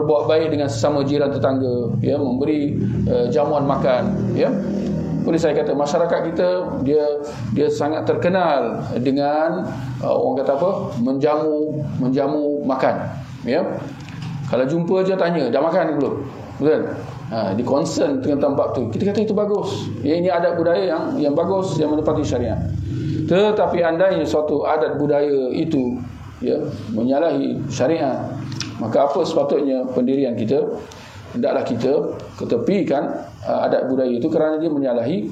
berbuat baik dengan sesama jiran tetangga ya memberi uh, jamuan makan ya. Boleh saya kata masyarakat kita dia dia sangat terkenal dengan uh, orang kata apa? Menjamu menjamu makan ya. Kalau jumpa je tanya dah makan belum? Betul? Ha, di concern dengan tempat tu. Kita kata itu bagus. Ya, ini adat budaya yang yang bagus yang menepati syariat. Tetapi andainya suatu adat budaya itu ya menyalahi syariat maka apa sepatutnya pendirian kita? Hendaklah kita ketepikan uh, adat budaya itu kerana dia menyalahi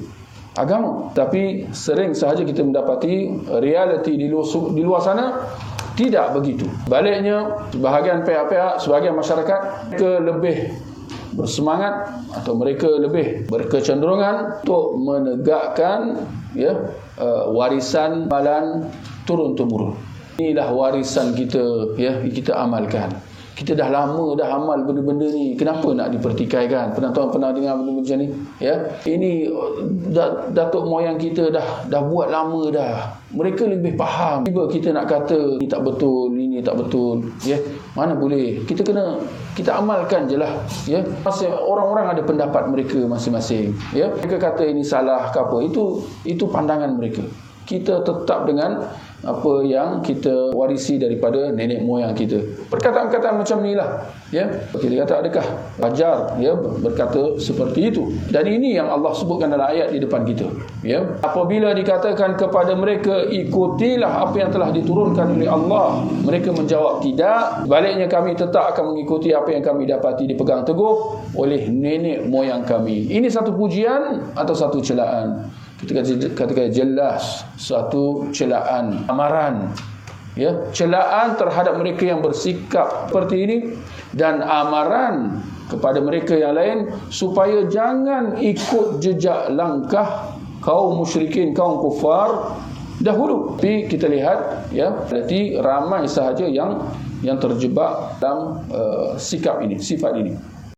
agama. Tapi sering sahaja kita mendapati realiti di luar, di luar sana tidak begitu. Baliknya sebahagian pihak-pihak sebahagian masyarakat ke lebih bersemangat atau mereka lebih berkecenderungan untuk menegakkan ya uh, warisan malan turun temurun inilah warisan kita ya kita amalkan kita dah lama dah amal benda-benda ni kenapa nak dipertikaikan? Pernah tuan pernah dengar benda macam ni? Ya? Ini datuk moyang kita dah dah buat lama dah. Mereka lebih faham. Tiba kita nak kata ni tak betul ini tak betul. Ya? Mana boleh? Kita kena kita amalkan je lah. Ya? Masih orang-orang ada pendapat mereka masing-masing. Ya? Mereka kata ini salah ke apa. Itu itu pandangan mereka. Kita tetap dengan apa yang kita warisi daripada nenek moyang kita. Perkataan-perkataan macam inilah, ya. Kita kata adakah wajar ya berkata seperti itu? Dan ini yang Allah sebutkan dalam ayat di depan kita, ya. Apabila dikatakan kepada mereka ikutilah apa yang telah diturunkan oleh Allah, mereka menjawab tidak. Baliknya kami tetap akan mengikuti apa yang kami dapati dipegang teguh oleh nenek moyang kami. Ini satu pujian atau satu celaan? Katakan jelas suatu celaan amaran ya. Celaan terhadap mereka yang bersikap seperti ini dan amaran kepada mereka yang lain supaya jangan ikut jejak langkah kaum musyrikin kaum kufar dahulu. Tapi kita lihat ya berarti ramai sahaja yang yang terjebak dalam uh, sikap ini sifat ini